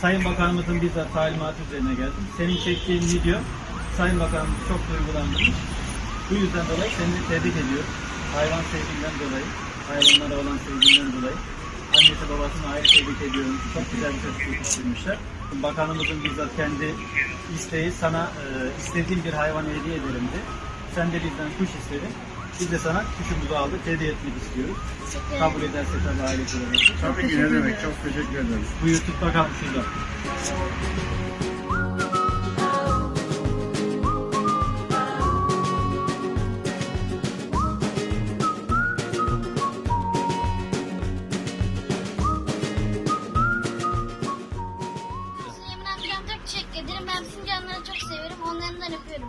Sayın Bakanımızın bizzat talimatı üzerine geldim. Senin çektiğin video Sayın Bakanımız çok duygulandırmış. Bu yüzden dolayı seni tebrik ediyorum. Hayvan sevginden dolayı, hayvanlara olan sevginden dolayı. Annesi babasını ayrı tebrik ediyorum. Çok güzel bir çocuk yetiştirmişler. Bakanımızın bizzat kendi isteği sana e, istediğin bir hayvan hediye ederim de. Sen de bizden kuş istedin. Biz de sana kuşumuzu aldık, hediye etmek istiyoruz. Teşekkür ederim. Kabul ederse tabii ailesi olarak. Tabii ki ne demek. Çok teşekkür ederiz. Buyur tut bakalım şurada. Süleyman amcam çok teşekkür ederim. Ben bütün canlıları çok seviyorum. Onlarından öpüyorum.